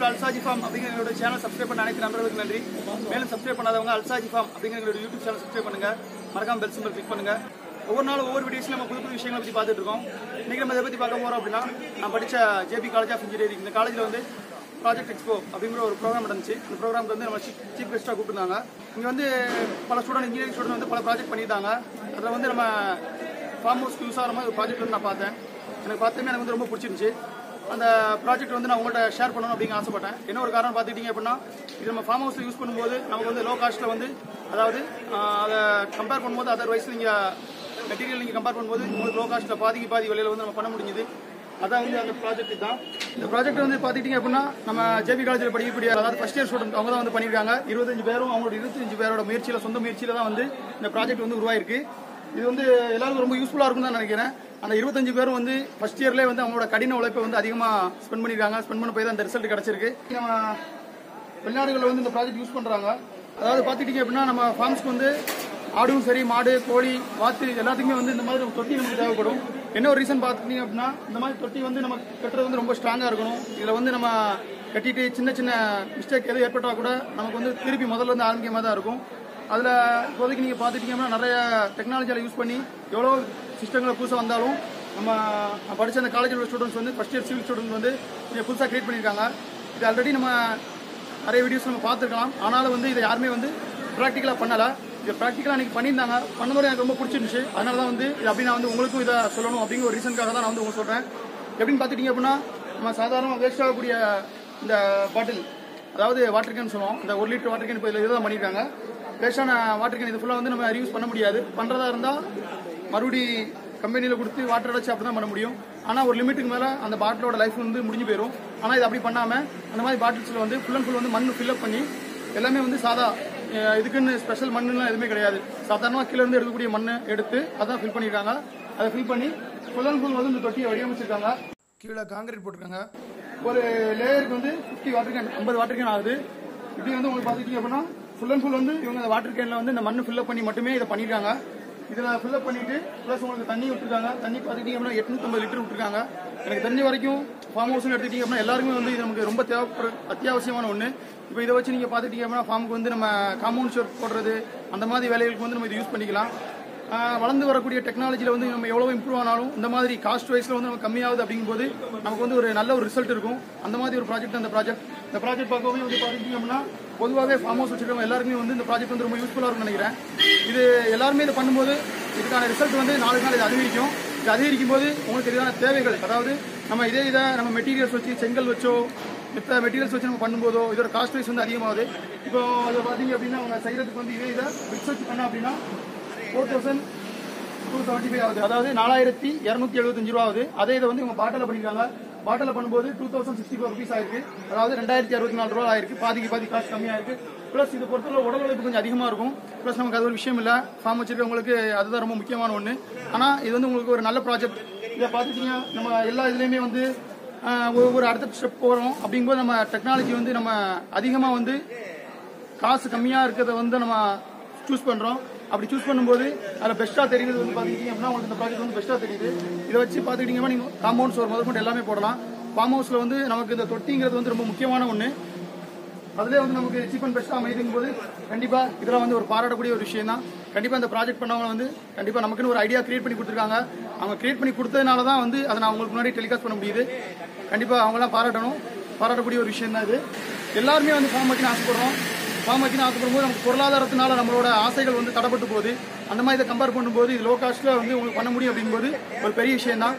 To அல்சாஜி farm அப்படிங்கிற எங்களோட channel subscribe பண்ண அனைத்து நண்பர்களுக்கு நன்றி. மேலும் சப்ஸ்கிரைப் பண்ணாதவங்க அல்சாஜி ஃபார்ம் அப்படிங்கிற எங்களோட யூடியூப் சேனல் சப்ஸ்கிரைப் பண்ணுங்க. மறக்காம பெல் சிம்பிள் கிளிக் பண்ணுங்க. ஒவ்வொரு நாளும் ஒவ்வொரு வீடியோஸ்ல நம்ம புது புது விஷயங்களை பத்தி பார்த்துட்டு இருக்கோம். இன்னைக்கு நம்ம இதை பத்தி பார்க்க போறோம் அப்படின்னா நான் படிச்ச ஜேபி காலேஜ் ஆஃப் இன்ஜினியரிங் இந்த காலேஜ்ல வந்து ப்ராஜெக்ட் எக்ஸ்போ அப்படிங்கிற ஒரு ப்ரோக்ராம் நடந்துச்சு. இந்த ப்ரோக்ராம்க்கு வந்து நம்ம சீஃப் கெஸ்ட்டாக கூப்பிட்டுருந்தாங்க. இங்கே வந்து பல ஸ்டூடெண்ட் இன்ஜினியரிங் ஸ்டூடெண்ட் வந்து பல ப்ராஜெக்ட் பண்ணியிருந்தாங்க. அதில் வந்து நம்ம ஃபார்ம் ஹவுஸ்க்கு யூஸ் ஆகிற மாதிரி ஒரு ப்ராஜெக்ட் வந்து நான் பார்த்தேன். எனக்கு பார்த்தோமே எனக்கு வந்து ரொம்ப பிடிச்சிருந்துச்சி. அந்த ப்ராஜெக்ட் வந்து நான் உங்கள்கிட்ட ஷேர் பண்ணணும் அப்படின்னு ஆசைப்பட்டேன். என்ன ஒரு காரணம் பார்த்துக்கிட்டீங்க அப்படின்னா இது நம்ம ஃபார்ம் ஹவுஸில் யூஸ் பண்ணும்போது நமக்கு வந்து லோ காஸ்ட்டில் வந்து அதாவது அதை கம்பேர் பண்ணும்போது அதர்வைஸ் நீங்கள் மெட்டீரியல் நீங்கள் கம்பேர் பண்ணும்போது உங்களுக்கு லோ காஸ்ட்டில் பாதிக்கு பாதி விலையில் வந்து நம்ம பண்ண முடிஞ்சுது. அதான் வந்து அந்த ப்ராஜெக்ட் தான். இந்த ப்ராஜெக்ட் வந்து பார்த்துக்கிட்டீங்க அப்படின்னா நம்ம ஜேபி காலேஜில் படிக்கக்கூடிய அதாவது ஃபர்ஸ்ட் இயர் ஸ்டூடெண்ட் அவங்க தான் வந்து பண்ணியிருக்காங்க. இருபத்தஞ்சு பேரும் அவங்களோட இருபத்தஞ்சு பேரோட முயற்சியில் சொந்த முயற்சியில் தான் வந்து இந்த ப்ராஜெக்ட் வந்து உருவாயிருக்கு. இது வந்து எல்லாருக்கும் ரொம்ப யூஸ்ஃபுல்லாக இருக்கும் தான் நினைக்கிறேன். அந்த இருபத்தஞ்சு பேரும் வந்து ஃபர்ஸ்ட் இயர்லேயே வந்து அவங்களோட கடின உழைப்பை வந்து அதிகமாக ஸ்பெண்ட் பண்ணியிருக்காங்க ஸ்பெண்ட் பண்ண போய் தான் அந்த ரிசல்ட் கிடச்சிருக்கு. நம்ம வெளிநாடுகளில் வந்து இந்த ப்ராஜெக்ட் யூஸ் பண்ணுறாங்க அதாவது பார்த்துக்கிட்டீங்க அப்படின்னா நம்ம ஃபார்ம்ஸ்க்கு வந்து ஆடும் சரி மாடு கோழி வாத்து எல்லாத்துக்குமே வந்து இந்த மாதிரி தொட்டி நமக்கு தேவைப்படும். என்ன ஒரு ரீசன் பார்த்துக்கிட்டீங்க அப்படின்னா இந்த மாதிரி தொட்டி வந்து நம்ம கட்டுறது வந்து ரொம்ப ஸ்ட்ராங்காக இருக்கணும். இதில் வந்து நம்ம கட்டிட்டு சின்ன சின்ன மிஸ்டேக் எதுவும் ஏற்பட்டால் கூட நமக்கு வந்து திருப்பி முதல்ல வந்து ஆரோக்கியமாக தான் இருக்கும். அதில் இப்போதைக்கு நீங்கள் பார்த்துட்டீங்கன்னா நிறைய டெக்னாலஜியில் யூஸ் பண்ணி எவ்வளோ சிஸ்டங்களை புதுசாக வந்தாலும் நம்ம படித்த அந்த காலேஜில் உள்ள ஸ்டூடெண்ட்ஸ் வந்து ஃபஸ்ட் இயர் சிவில் ஸ்டூடெண்ட் வந்து இதை புதுசாக கிரியேட் பண்ணியிருக்காங்க. இது ஆல்ரெடி நம்ம நிறைய வீடியோஸ் நம்ம பார்த்துருக்கலாம். ஆனாலும் வந்து இதை யாருமே வந்து ப்ராக்டிக்கலாக பண்ணலை. இது ப்ராக்டிக்கலாக அன்றைக்கி பண்ணியிருந்தாங்க. பண்ணும்போது எனக்கு ரொம்ப பிடிச்சிருந்துச்சு. அதனால தான் வந்து இது அப்படி நான் வந்து உங்களுக்கும் இதை சொல்லணும் அப்படிங்கிற ஒரு ரீசனுக்காக தான் நான் வந்து உங்களுக்கு சொல்கிறேன் எப்படின்னு பார்த்துட்டிங்க அப்படின்னா நம்ம சாதாரணமாக வேஸ்ட் ஆகக்கூடிய இந்த பாட்டில் அதாவது வாட்டர் கேன் சொல்லுவோம். இந்த ஒரு லிட்டர் வாட்டர் கேன் இப்போ இதில் இதுதான் பண்ணியிருக்காங்க. வேஸ்டான வாட்டர் கேன் இது ஃபுல்லாக வந்து நம்ம ரியூஸ் பண்ண முடியாது. பண்ணுறதா இருந்தால் மறுபடி கம்பெனியில் கொடுத்து வாட்டர் அடைச்சு அப்படி தான் பண்ண முடியும். ஆனால் ஒரு லிமிட்டுக்கு மேலே அந்த பாட்டிலோட லைஃப் வந்து முடிஞ்சு போயிடும் ஆனால் இது அப்படி பண்ணாமல் அந்த மாதிரி பாட்டில்ஸில் வந்து ஃபுல் அண்ட் ஃபுல் வந்து மண் ஃபில்அப் பண்ணி எல்லாமே வந்து சாதா இதுக்குன்னு ஸ்பெஷல் மண்ணுலாம் எதுவுமே கிடையாது. சாதாரணமாக கீழே இருந்து எடுக்கக்கூடிய மண்ணை எடுத்து அதான் ஃபில் பண்ணியிருக்காங்க. அதை ஃபில் பண்ணி ஃபுல் அண்ட் ஃபுல் வந்து இந்த தொட்டியை வடிவமைச்சிருக்காங்க. கீழே காங்கிரீட் போட்டிருக்காங்க. ஒரு லேயருக்கு வந்து ஃபிஃப்டி வாட்டர் கேன் ஐம்பது வாட்டர் கேன் ஆகுது. இப்படி வந்து உங்களுக்கு பார்த்துக்கிட்டீங்க அப்படின்னா ஃபுல் அண்ட் ஃபுல் வந்து இவங்க அந்த வாட்டர் கேனில் வந்து இந்த மண்ணு ஃபில்லப் பண்ணி மட்டுமே இதை பண்ணியிருக்காங்க இதில் ஃபில்லப் பண்ணிட்டு ப்ளஸ் உங்களுக்கு தண்ணி விட்டுருக்காங்க. தண்ணி பார்த்துக்கிட்டீங்க அப்படின்னா எட்நூத்தம்பது லிட்டர் விட்டுருக்காங்க. எனக்கு தெரிஞ்ச வரைக்கும் ஃபார்ம் ஹவுஸ்னு எடுத்துக்கிட்டீங்க அப்படின்னா எல்லாருமே வந்து இது நமக்கு ரொம்ப தேவைப்பட அத்தியாவசியமான ஒன்று இப்போ இதை வச்சு நீங்கள் பார்த்துக்கிட்டீங்க அப்படின்னா ஃபார்முக்கு வந்து நம்ம காம்பவுண்ட் ஷோர் போடுறது அந்த மாதிரி வேலைகளுக்கு வந்து நம்ம இது யூஸ் பண்ணிக்கலாம். வளர்ந்து வரக்கூடிய டெக்னாலஜியில் வந்து நம்ம எவ்வளோ இம்ப்ரூவ் ஆனாலும் இந்த மாதிரி காஸ்ட் வைஸில் வந்து நம்ம கம்மியாகுது அப்படிங்கும்போது நமக்கு வந்து ஒரு நல்ல ஒரு ரிசல்ட் இருக்கும். அந்த மாதிரி ஒரு ப்ராஜெக்ட் அந்த ப்ராஜெக்ட் இந்த ப்ராஜெக்ட் பார்க்கவே வந்து பார்த்துக்கிட்டீங்க அப்படின்னா பொதுவாகவே ஃபார்ம் ஹவுஸ் வச்சுருக்கவங்க எல்லாருமே வந்து இந்த ப்ராஜெக்ட் வந்து ரொம்ப யூஸ்ஃபுல்லாக இருக்கும்னு நினைக்கிறேன். இது எல்லாருமே இதை பண்ணும்போது இதுக்கான ரிசல்ட் வந்து நாளுக்கு நாள் இது அதிகரிக்கும். இது அதிகரிக்கும் போது உங்களுக்கு தெரியாத தேவைகள் அதாவது நம்ம இதே இதை நம்ம மெட்டீரியல்ஸ் வச்சு செங்கல் வச்சோ மித்த மெட்டீரியல்ஸ் வச்சு நம்ம பண்ணும்போதோ இதோட காஸ்ட் வைஸ் வந்து அதிகமாகுது. இப்போ அதை பார்த்தீங்க அப்படின்னா அவங்க செய்கிறதுக்கு வந்து இதே இதை பிக்ஸ் வச்சு பண்ண அப்படின்னா four thousand two seventy five ஆகுது. அதாவது நாலாயிரத்தி இரநூத்தி எழுபத்தஞ்சு ரூபா ஆகுது. அதே இதை வந்து இவங்க பாட்டில் பண்ணிருக்காங்க. பாட்டில் பண்ணும்போது two thousand sixty four rupees ஆயிருக்கு. அதாவது ரெண்டாயிரத்தி அறுபத்தி நாலு ரூபா ஆயிருக்கு. பாதிக்கு பாதி காசு கம்மியாக இருக்கு. ப்ளஸ் இது பொறுத்தவரை உடல் உழைப்பு கொஞ்சம் அதிகமாக இருக்கும். ப்ளஸ் நமக்கு அது ஒரு விஷயம் இல்லை. ஃபார்ம் வச்சிருக்கவங்களுக்கு அதுதான் ரொம்ப முக்கியமான ஒன்று ஆனால் இது வந்து உங்களுக்கு ஒரு நல்ல ப்ராஜெக்ட் இதை பார்த்துட்டீங்க நம்ம எல்லா இதுலேயுமே வந்து ஒவ்வொரு அடுத்த ஸ்டெப் போகிறோம் அப்படிங்கும்போது நம்ம டெக்னாலஜி வந்து நம்ம அதிகமாக வந்து காசு கம்மியாக இருக்கிறத வந்து நம்ம சூஸ் பண்ணுறோம் அப்படி சூஸ் பண்ணும்போது அதில் பெஸ்ட்டாக தெரியுது வந்து பார்த்துக்கிட்டீங்க அப்படின்னா உங்களுக்கு இந்த ப்ராஜெக்ட் வந்து பெஸ்ட்டாக தெரியுது. இதை வச்சு பார்த்துக்கிட்டீங்கன்னா நீங்கள் காம்பவுண்ட்ஸ் ஒரு முதல் கொண்டு எல்லாமே போடலாம். ஃபார்ம் ஹவுஸில் வந்து நமக்கு இந்த தொட்டிங்கிறது வந்து ரொம்ப முக்கியமான ஒன்று அதுலேயே வந்து நமக்கு சீப் அண்ட் பெஸ்ட்டாக அமைதிங்கும் போது கண்டிப்பாக இதெல்லாம் வந்து ஒரு பாராட்டக்கூடிய ஒரு விஷயம் தான் கண்டிப்பாக இந்த ப்ராஜெக்ட் பண்ணவங்க வந்து கண்டிப்பாக நமக்குன்னு ஒரு ஐடியா கிரியேட் பண்ணி கொடுத்துருக்காங்க. அவங்க கிரியேட் பண்ணி கொடுத்ததுனால தான் வந்து அதை நான் உங்களுக்கு முன்னாடி டெலிகாஸ்ட் பண்ண முடியுது. கண்டிப்பாக அவங்களாம் பாராட்டணும். பாராட்டக்கூடிய ஒரு விஷயம் தான் இது. எல்லாருமே வந்து ஃபார்ம் வைக்கணும் ஆசைப்படுறோம். ஃபார்ம் வைக்கணும் ஆசைப்படும் போது நமக்கு பொருளாதாரத்தினால நம்மளோட ஆசைகள் வந்து தடப்பட்டு போகுது. அந்த மாதிரி இதை கம்பேர் பண்ணும்போது இது லோ காஸ்ட்டில் வந்து உங்களுக்கு பண்ண முடியும் அப்படிங்கும்போது ஒரு பெரிய விஷயம் தான்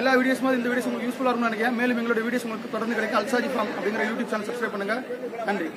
எல்லா வீடியோஸ் மாதிரி இந்த வீடியோஸ் உங்களுக்கு யூஸ்ஃபுல்லாக இருக்கும்னு நினைக்கிறேன். மேலும் எங்களோட வீடியோஸ் உங்களுக்கு தொடர்ந்து கிடைக்கும் அல்சாஜி ஃபார்ம் அப்படிங்கிற யூடியூப் சேனல் சப்ஸ்கிரைப் பண்ணுங்கள் நன்றி.